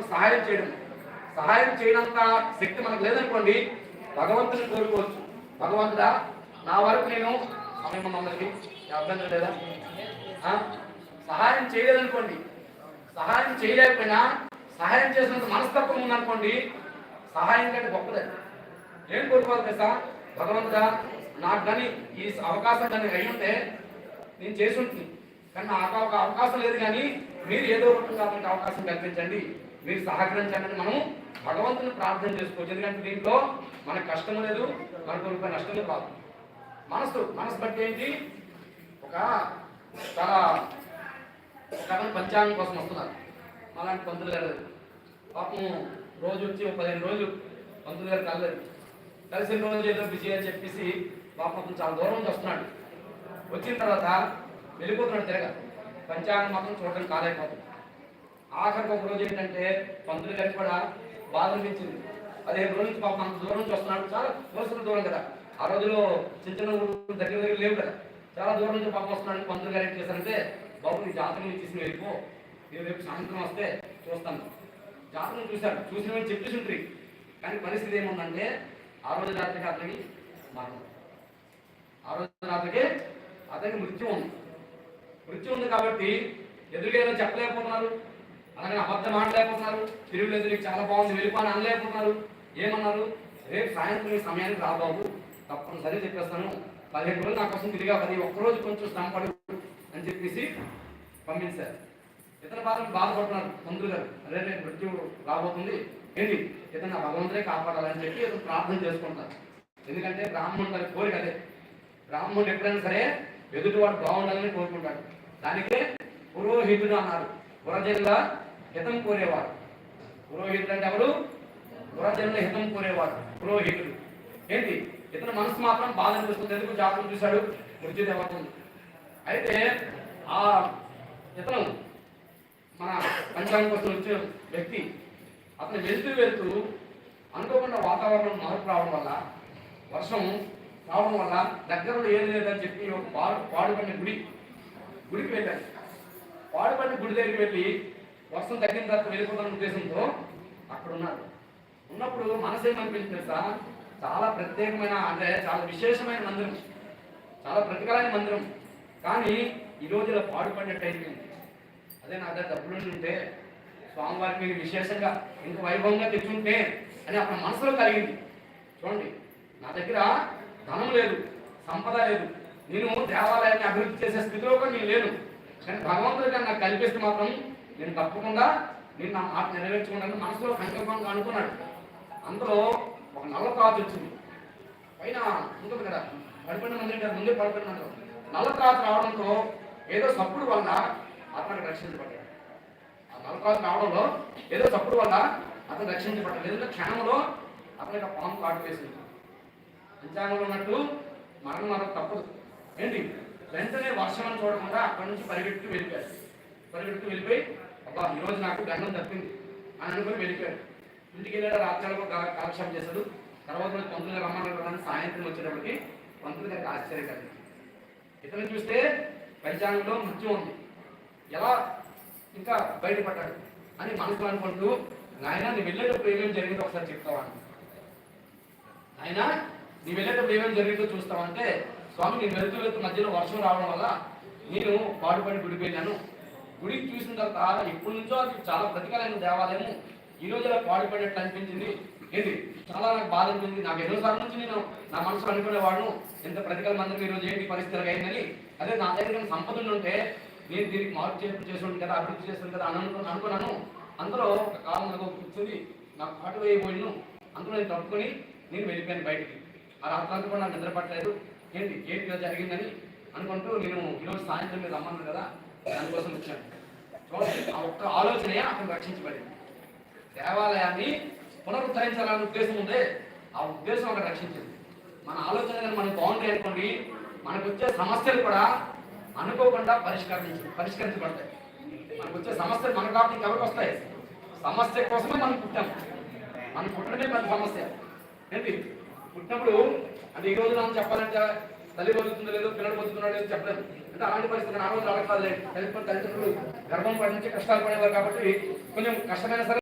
మనం సహాయం చేయడం. సహాయం చేయడంత శక్తి మనకు లేదనుకోండి భగవంతుని కోరుకోవచ్చు. భగవంతుడా నా వరకు నేను సమయం మమ్మల్ని అభ్యంతరం లేదా? సహాయం చేయలేదనుకోండి. సహాయం చేయలేకపోయినా సహాయం చేసినంత మనస్తత్వం ఉందనుకోండి సహాయం కంటే గొప్పది. ఏం కోరుకోవాలి తెలుసా? భగవంతుడా నాకు కానీ ఈ అవకాశం కానీ అయి ఉంటే నేను చేసి ఉంటుంది కానీ నాకు ఒక అవకాశం లేదు కానీ మీరు ఏదో ఒకటి కాబట్టి అవకాశం కల్పించండి. మీరు సహకరించండి. మనం భగవంతుని ప్రార్థన చేసుకోవచ్చు. ఎందుకంటే దీంట్లో మనకు కష్టం లేదు మనకు రూపాయి నష్టం లేదు రాదు మనసు మనసు బట్టి ఏంటి? ఒక చాలా ఒక పంచాంగం కోసం వస్తున్నారు. అలాంటి పంతులు గారు. పాపం రోజు వచ్చి ఒక పదిహేను రోజులు పంతులు గారు కలలేదు. కలిసిన రోజు ఏదో బిజీ అని చెప్పేసి పాపం చాలా దూరం నుంచి వస్తున్నాడు. వచ్చిన తర్వాత వెళ్ళిపోతున్నాడు తిరగదు పంచాంగం మాత్రం చూడడం కాలేకపోతుంది ఆఖరికి ఒక రోజు ఏంటంటే పంతులు గారికి కూడా బాధ అనిపించింది. పదిహేను రోజుల నుంచి పాపం అంత దూరం నుంచి వస్తున్నాడు. చాలా కోసిన దూరం కదా. ఆ రోజులో చిన్న చిన్న ఊరు దగ్గర దగ్గర లేవు కదా. చాలా దూరం నుంచి పాపం వస్తున్నాడు. పంతులు గారు ఏం చేశారంటే బాబు నీ జాతకం తీసుకుని వెళ్ళిపో. నేను రేపు సాయంత్రం వస్తే చూస్తాను జాతకం చూశాడు. చూసిన చెప్పేసి ఉంటుంది. కానీ పరిస్థితి ఏముందంటే ఆ రోజు రాత్రికి అతనికి మరణం. ఆ రోజు రాత్రికి అతనికి మృత్యు ఉంది. మృత్యు ఉంది కాబట్టి ఎదురుగేదో చెప్పలేకపోతున్నారు అలాగే అబద్ధం ఆడలేకపోతున్నారు తిరుగులు ఎదురుకి చాలా బాగుంది వెళ్ళిపోని అనలేకపోతున్నారు. ఏమన్నారు? రేపు సాయంత్రం ఈ సమయానికి రాబాబు తప్పనిసరి చెప్పేస్తాను. పదిహేను రోజులు నా కోసం తిరిగా పది ఒక్కరోజు కొంచెం శ్రమపడు అని చెప్పేసి పంపించారు ఇతర బాధ బాధపడుతున్నారు. మంత్రులు గారు అదే రేపు మృత్యు రాబోతుంది. ఏంటి? ఇతను నా భగవంతుడే కాపాడాలని చెప్పి ఇతను ప్రార్థన చేసుకుంటారు. ఎందుకంటే బ్రాహ్మణుడు కోరిక అదే. బ్రాహ్మణుడు ఎప్పుడైనా సరే ఎదుటివాడు బాగుండాలని కోరుకుంటాడు. దానికే పురోహితుడు అన్నారు. పురజనుల హితం కోరేవారు. పురోహితుడు అంటే ఎవరు? పురజనుల హితం కోరేవారు. పురోహితుడు. ఏంటి? ఇతను మనసు మాత్రం బాధ అనిపిస్తుంది. ఎందుకు? జాతకం చూశాడు. మృత్యు దేవతుంది అయితే ఆ ఇతను మన పంచాంగం కోసం వచ్చిన వ్యక్తి అతను వెళ్తూ వెళ్తూ అనుకోకుండా వాతావరణం మార్పు రావడం వల్ల వర్షం రావడం వల్ల దగ్గరలో ఏది లేదని చెప్పి ఒక పాడు పాడుపడిన గుడి గుడికి వెళ్ళాను పాడుపడిన గుడి దగ్గరికి వెళ్ళి వర్షం తగ్గిన తర్వాత వెళ్ళిపోతాను ఉద్దేశంతో అక్కడ ఉన్నారు. ఉన్నప్పుడు మనసు ఏమనిపించింది తెలుసా? చాలా ప్రత్యేకమైన అంటే చాలా విశేషమైన మందిరం. చాలా ప్రతికలైన మందిరం. కానీ ఈ రోజులో పాడుపడినట్టు అయిపోయింది అదే నా దగ్గర డబ్బులు ఉంటే స్వామివారికి విశేషంగా ఇంత వైభవంగా తెచ్చుంటే అని అక్కడ మనసులో కలిగింది. చూడండి నా దగ్గర ధనం లేదు సంపద లేదు. నేను దేవాలయాన్ని అభివృద్ధి చేసే స్థితిలో కూడా నేను లేను. కానీ భగవంతుడు గారు నాకు కల్పిస్తే మాత్రం నేను తప్పకుండా నేను నా మాట నెరవేర్చుకుంటాను మనసులో సంకల్పంగా అనుకున్నాడు. అందులో ఒక నల్ల కాచు వచ్చింది. పైన ఉంటుంది కదా పడిపోయిన మంది గారు ముందే పడిపోయినారు నల్ల కాచు రావడంతో ఏదో సప్పుడు వల్ల అతను రక్షించబడ్డాడు. ఆ నల్ల కాచు రావడంలో ఏదో సప్పుడు వల్ల అతను రక్షించబడ్డాడు. ఎందుకంటే క్షణంలో అతనికి ఆ పాము కాటు వేసింది. పంచాంగంలో ఉన్నట్టు మరణం మనకు తప్పదు. ఏంటి? వెంటనే వర్షం చూడకుండా అక్కడి నుంచి పరిగెత్తుకు వెళ్ళిపోయాడు పరిగెట్టు వెళ్ళిపోయి అబ్బా ఈరోజు నాకు గండం తప్పింది అని అనుకుని వెళ్ళిపోయాడు ఇంటికి వెళ్ళాడు రాత్రాలకు కాలక్షేపం చేశాడు తర్వాత రోజు పంతులు గారు సాయంత్రం వచ్చేటప్పటికి పంతులు గారికి ఆశ్చర్యం కలిగింది ఇతను చూస్తే పంచాంగంలో మృత్యం ఉంది. ఎలా ఇంకా బయటపడ్డాడు అని మనసులో అనుకుంటూ నాయన నీ వెళ్ళేటప్పుడు ఏమేమి జరిగిందో ఒకసారి చెప్తావా? ఆయన నీ వెళ్ళేటప్పుడు ఏమేమి జరిగిందో చూస్తామంటే స్వామి నేను వెళ్తూ వెళ్తూ మధ్యలో వర్షం రావడం వల్ల నేను పాడుపడి గుడికి వెళ్ళాను గుడికి చూసిన తర్వాత ఎప్పటి నుంచో అది చాలా ప్రతికాలైన దేవాలయము. ఈ రోజు అలా పాడుపడినట్టు అనిపించింది. ఇది చాలా నాకు బాధ అనిపించింది. నాకు ఎన్నో సార్లు నుంచి నేను నా మనసులో అనుకునేవాడు ఇంత ప్రతికల మందిరం ఈ రోజు ఏంటి పరిస్థితులు అయిందని. అదే నా దగ్గర సంపదలు ఉంటే నేను దీనికి మార్పు చేసి చేసి కదా అభివృద్ధి చేసాను కదా అని అనుకున్నాను. అందులో ఒక కాలం నాకు కూర్చుంది నాకు పాటు వేయబోయిను అందులో నేను తప్పుకొని నేను వెళ్ళిపోయాను బయటికి. ఆ రాత్రి కూడా నాకు నిద్ర పట్టలేదు. ఏంటి? ఏంటి ఇలా జరిగిందని అనుకుంటూ నేను ఈరోజు సాయంత్రం మీరు రమ్మన్నాను కదా దానికోసం వచ్చాను. చూడండి ఆ ఒక్క ఆలోచనే అతను రక్షించబడింది. దేవాలయాన్ని పునరుద్ధరించాలనే ఉద్దేశం ఉందే ఆ ఉద్దేశం అక్కడ రక్షించింది. మన ఆలోచన మనం మనకు బాగుంటాయి అనుకోండి మనకు వచ్చే సమస్యలు కూడా అనుకోకుండా పరిష్కరించ పరిష్కరించబడతాయి. మనకు వచ్చే సమస్యలు మన కాబట్టి ఎవరికి వస్తాయి? సమస్య కోసమే మనం పుట్టాం. మనం పుట్టడమే మన సమస్య. ఏంటి? పుట్టినప్పుడు అంటే ఈ రోజు మనం చెప్పాలంటే తల్లి బతుకుతుందో లేదో పిల్లలు బతుకుతున్నాడు లేదో చెప్పలేదు అంటే అలాంటి పరిస్థితి ఆ రోజు అడగలేదు తల్లిదండ్రులు గర్భం పడి నుంచి కష్టాలు పడేవారు కాబట్టి కొంచెం కష్టమైన సరే